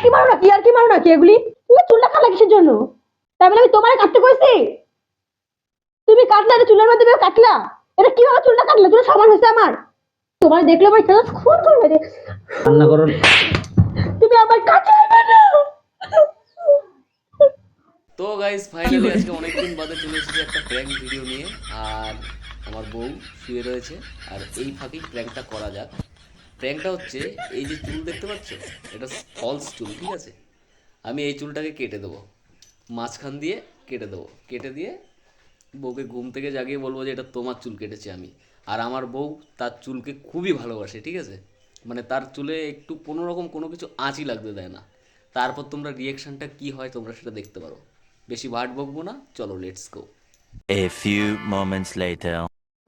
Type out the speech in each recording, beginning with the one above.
ইয়ার কি মারো নাকি ইয়ার কি মারো নাকি এগুলি? তুমি চুলটা কাটলা কিসের জন্য? তাই বলে আমি তোমার কাটতে কইছি? তুমি কাটলা এটা চুলের মধ্যে কাটলা। এটা কীভাবে চুলটা কাটলা? চুলের সমান হয়েছে আমার। তোমার দেখলে আমার ইচ্ছা খুন করে মেরে। রান্না করো। তুমি আমার কাছে আসবে না তো গাইস ফাইনালি আজকে অনেকদিন বাদে চলে এসেছি একটা প্র্যাঙ্ক ভিডিও নিয়ে। আর আমার বউ শুয়ে রয়েছে। আর এই ফাঁকেই প্র্যাঙ্কটা করা যাক। প্র্যাঙ্কটা হচ্ছে এই যে চুল দেখতে পাচ্ছ এটা ফলস চুল ঠিক আছে? আমি এই চুলটাকে কেটে দেবো। মাঝখান দিয়ে কেটে দেবো। কেটে দিয়ে বউকে ঘুম থেকে জাগিয়ে বলব যে এটা তোমার চুল কেটেছি আমি। আর আমার বউ তার চুলকে খুবই ভালোবাসে ঠিক আছে? মানে তার চুলে একটু কোনো রকম কোনো কিছু আঁচই লাগতে দেয় না। তারপর তোমরা রিয়েকশনটা কি হয় তোমরা সেটা দেখতে পারো। বেশি ভাট বকবো না চলো let's go a few moments later.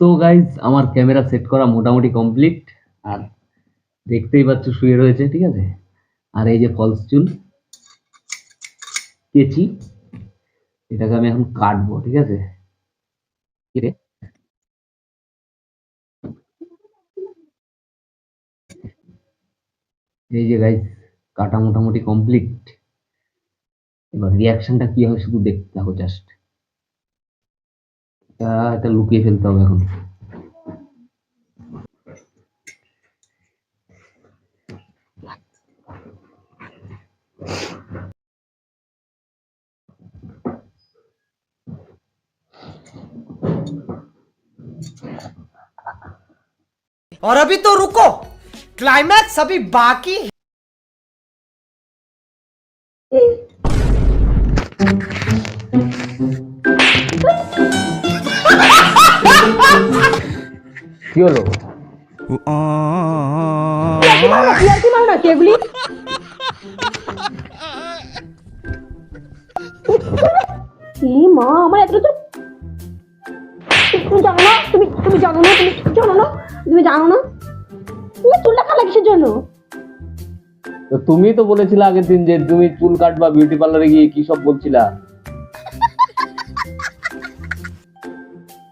তো গাইজ আমার ক্যামেরা সেট করা মোটামুটি কমপ্লিট আর দেখতেই পাচ্ছ শুয়ে রয়েছে, ঠিক আছে? আর এই যে ফলস চুল, কেচি, এটাকে আমি এখন কাটবো, ঠিক আছে? এই যে গাইজ কাটা মোটামুটি কমপ্লিট এবার রিয়াকশনটা কি হবে শুধু দেখতে থাকো জাস্ট এটা লুকিয়ে ফেলতে হবে এখন। और अभी तो रुको क्लाइमैक्स अभी बाकी है কি হলো ইয়ার কি মারো নাকি এগুলি মা? আমার এত তো তুমি জানো না? তুমি তুমি জানো না? তুমি জানো না? তুমি জানো না? তুমি চুলটা কিসের জন্য তো তুমি তো বলেছিলে আগের দিন যে তুমি চুল কাটবা বিউটি পার্লারে গিয়ে কি সব বলছিলা?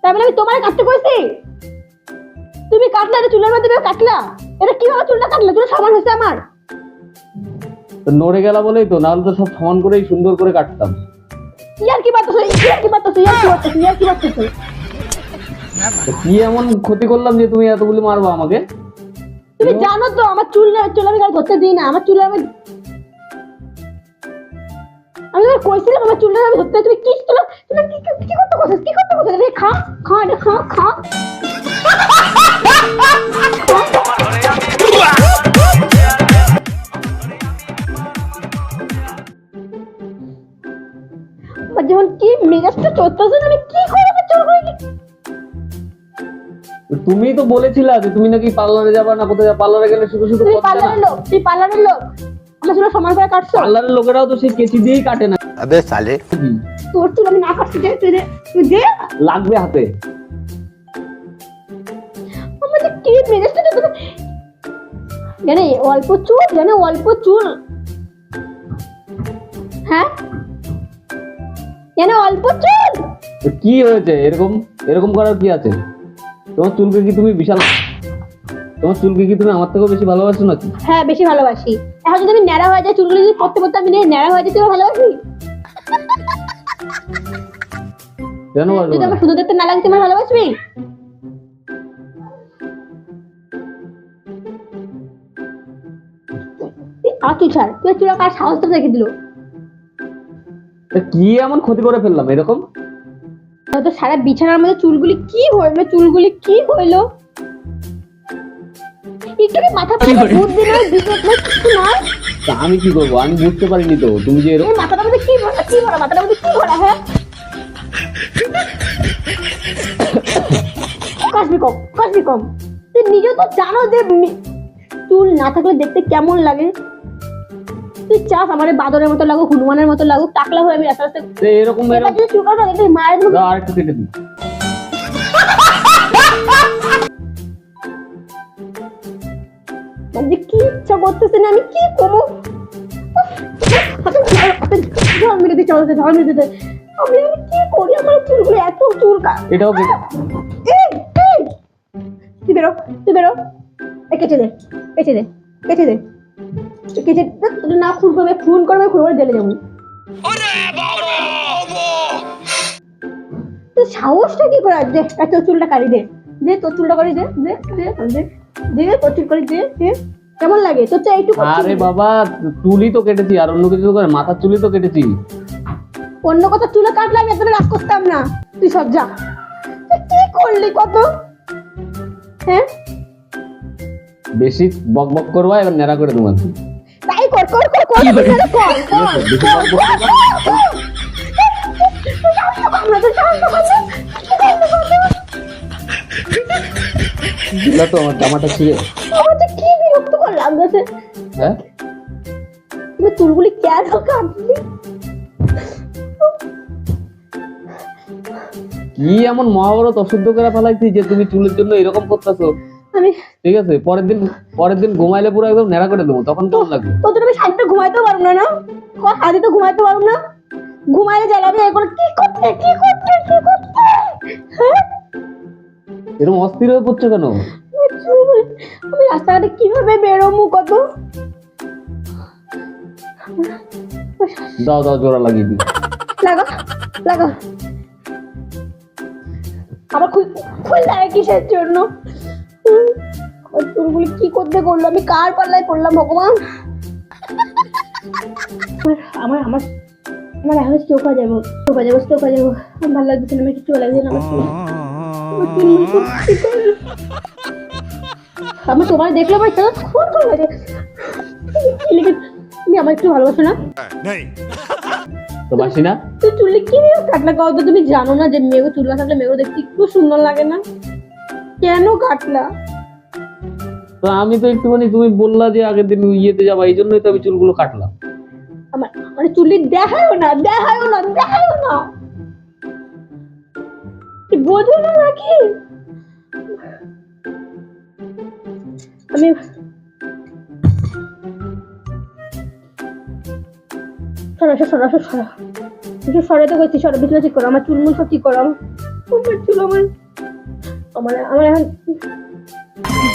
তাই বলে আমি তোমার কাটতে কইছি। তুমি কাটলা এটা চুলের মধ্যে কাটলা। এটা কীভাবে চুলটা কাটলা? সমান হয়েছে আমার। তো নড়ে গেলা বলেই তো নাহলে তো সব সমান করেই সুন্দর করে কাটতাম। কি কি এমন ক্ষতি করলাম যে তুমি এতগুলি মারবা আমাকে? তুমি জানো তো আমার চুল চুল আমি কারও ধরতে দিই না। আমার চুল আমি আমি তোমার কইছিলাম আমার চুলটা আমি ধরতে। তুমি কি চুল তুমি কি কি- করতে কোথাস কি করতে কোথাস রে খা খা রে খা খা। মেজাজটা চড়তেছে আমি কি করে চোর হয়ে গেছি? তুমি তো বলেছিলা যে তুমি নাকি পার্লারে যাবা না কোথায় পার্লারে গেলে শুধু শুধু তুই পার্লারের লোক তুই পার্লারের লোক। আমার ছিল সমান করে কাটছো? পার্লারের লোকেরাও তো সেই কেচি দিয়েই কাটে না। আবে সালে। তোর চুল আমি না কাটছি যে তুই তুই দে লাগবে হাতে। আমাদের কি মেজাজটা তো জানে অল্প চুল জানে অল্প চুল। হ্যাঁ? জানে অল্প চুল? কি হয়েছে? এরকম এরকম করার কি আছে? তোমার চুলকে কি তুমি বিশাল তোমার চুলকে কি তুমি আমার থেকেও বেশি ভালোবাসো নাকি? হ্যাঁ বেশি ভালোবাসি। এখন যদি আমি ন্যাড়া হয়ে যাই চুলগুলো যদি পড়তে পড়তে আমি ন্যাড়া হয়ে যাই তুই ভালোবাসি কেন না? আমার শুধু দেখতে না লাগে আমার ভালোবাসবি? আর তুই ছাড়। তুই চুলা কার সাহসটা রেখে দিল? কি এমন ক্ষতি করে ফেললাম এরকম? তো সারা বিছানার মধ্যে চুলগুলি কি হইল? চুলগুলি কি হইল? একটু মাথা পাতা বুদ্ধি নয় বিবেক নয় কিছু নয় আমি কি করব? আমি বুঝতে পারিনি তো। তুমি যে এরকম মাথাটার মধ্যে কি ভরা? কি ভরা? মাথাটার মধ্যে কি ভরা হ্যাঁ? কাশবি কম কাশবি কম তুই নিজেও তো জানো যে চুল না থাকলে দেখতে কেমন লাগে? তুই চাস আমার বাদরের মতো লাগুক হনুমানের মতো লাগুক টাকলা হয়ে আমি আস্তে আস্তে এরকম কাটো দিই। মানে যে কি ইচ্ছা করতেছে না আমি কি করব? ঝড় মেরে দিচ্ছে আমাদের ঝড় মেরে দিতে। আমি আমি কি করি? আমার চুলগুলো এত চুল কা এটাও তুই বেরো তুই বেরো। কেটে দে কেটে দে কেটে দে। কেটে না খুন করবে খুন করবে খুন করে জেলে যাব। তুই সাহসটা কি করে? দে আর তোর চুলটা কাটি দে। দে তোর চুলটা কাটি দে দে দে তোর চুল কাটি দে দে। কেমন লাগে? তোর চাই একটু আরে বাবা চুলই তো কেটেছি আর অন্য কিছু করে মাথার চুলই তো কেটেছি। অন্য কথা চুলে কাটলে আমি এতটা রাগ করতাম না। তুই সব যা। তুই কি করলি কত? হ্যাঁ? বেশি বক বক করবা এবার নেড়া করে তোমার কর কর কর কর কর তো দিলা তো আমার জামাটা ছিঁড়ে আমার তো কি বিরক্ত কর লাগতেছে হ্যাঁ তুমি চুলগুলি কেন কাটলি কি এমন মহাভারত অশুদ্ধ করে ফেলাইছি যে তুমি চুলের জন্য এরকম করতেছো আমি ঠিক আছে পরের দিন পরের দিন ঘুমাইলে পুরো একদম নেড়া করে দেবো তখন কেমন লাগবে? তোর আমি শান্তিতে ঘুমাইতে পারব না না? কর হাতে তো ঘুমাইতে পারব না। ঘুমাইলে জ্বালাবে এখন কি করতে কি করতে কি করতে? হ্যাঁ? এরকম অস্থির হয়ে পড়ছো কেন? আমি রাস্তাঘাটে কীভাবে বেরোবো কত? দাও দাও জোড়া লাগিয়ে দিই। লাগা লাগা। আবার খুল খুল লাগে কিসের জন্য? আমার চুলগুলি কি করতে করল আমি কার পাল্লায় পড়লাম ভগবান? আমার আমার আমার এখন স্টোকা যাব স্টোকা যাব স্টোকা যাব। আমার ভালো লাগছে না আমার কিছু ভালো লাগছে না আমার চুল? আমি তোমার দেখলে আমার সাথে খুব ভালো লাগে কি তুমি আমার একটু ভালোবাসো না? তো বাসি না? তুই চুলে কি কাটলা কাও তো তুমি জানো না যে মেয়েকে চুল না থাকলে মেয়েকে দেখতে একটু সুন্দর লাগে না? কেন কাটলা? তো আমি তো একটুখানি, তুমি বললা যে আগের দিন ইয়েতে যাবা, এই জন্যই তো আমি চুলগুলো কাটলাম। আমার মানে চুলি দেখায়ও না দেখায়ও না দেখায়ও না। বোঝো না নাকি? আমি সরা সরা সরা। সরা তো করছি সরা, বিছনা ঠিক করো, আমার চুল মুল সব ঠিক করো আমার চুল আমার আমার আমার এখন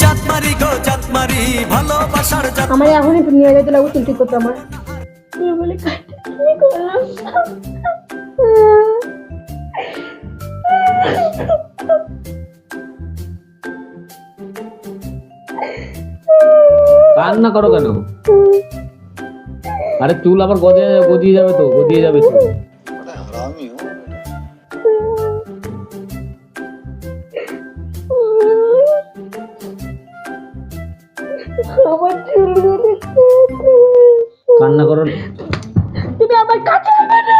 জাতমারি গো জাতমারি ভালোবাসার জাত আমার এখন একটু নিয়ে যেতে লাগবে চুল ঠিক করতে আমার। চুল বলে কি করলাম? কান্না করো কেন? আরে চুল আবার গজে গজিয়ে যাবে তো গজিয়ে যাবে চুল। আমার চুলগুলি কান্না করো তুমি আমার কাছে আনো না।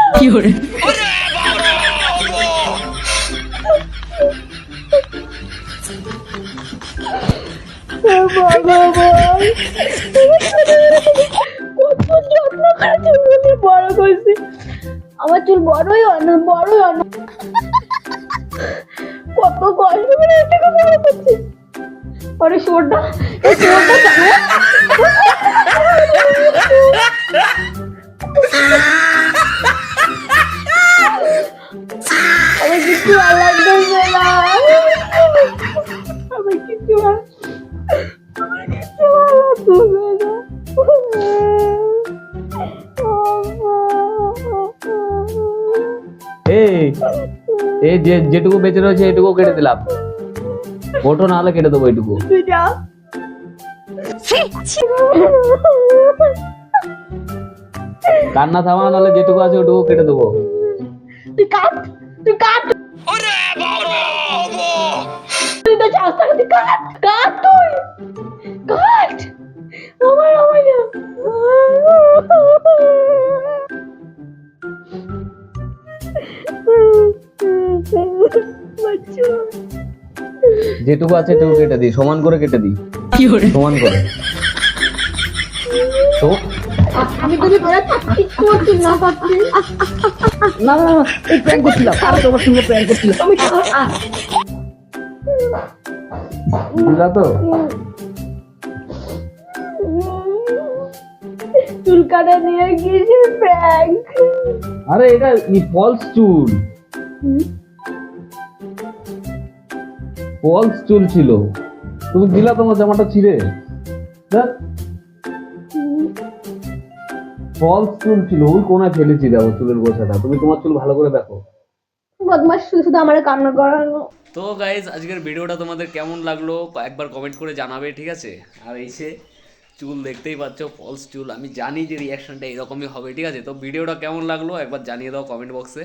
যত্ন করে আমার চুল বড়ই হয় বড়ই হয় কত কষ্ট করে এটাকে বড় করছি। আরে শোরটা এই শোরটা চালা আমার কিছু ভালো লাগতেছে না আমার কিছু ভালো আমার কিছু ভালো লাগতেছে এই এই যে যেটুকু বেঁচে রয়েছে এটুকু কেটে দিলাম ওটো না হলে কেটে দেবো এটুকু কান্না থামা নাহলে যেটুকু আছে ওটুকু কেটে দেবো। তুই কাট তুই কাট। তুই তো চাস না তুই কাট কাট তুই। কাট। আমার আমার বাচ্চা। যেটুকু আছে এটুকু কেটে দিই সমান করে কেটে দিই। সমান করে। তো আমি তুমি করছি না পাচ্ছি না না না, এই প্র্যাঙ্ক করছিলাম। আর তোমার সঙ্গে প্র্যাঙ্ক করছিলাম। আমি বুঝলা তো? চুল কাটা নিয়ে গিয়েছি প্র্যাঙ্ক আরে এটা ফলস চুল। ফলস চুল ছিল। তুমি দিলা তোমার জামাটা ছিঁড়ে। ফলস চুল ছিল ওই কোনায় ফেলেছি দেখো চুলের গোছাটা। তুমি তোমার চুল ভালো করে দেখো। বদমাস শুধু শুধু আমার কান্না করানো তো গাইজ আজকের ভিডিওটা তোমাদের কেমন লাগল? একবার কমেন্ট করে জানাবে ঠিক আছে? আর এই সে চুল দেখতেই পাচ্ছ ফলস চুল। আমি জানি যে রিয়াকশনটা এরকমই হবে ঠিক আছে? তো ভিডিওটা কেমন লাগল? একবার জানিয়ে দাও কমেন্ট বক্সে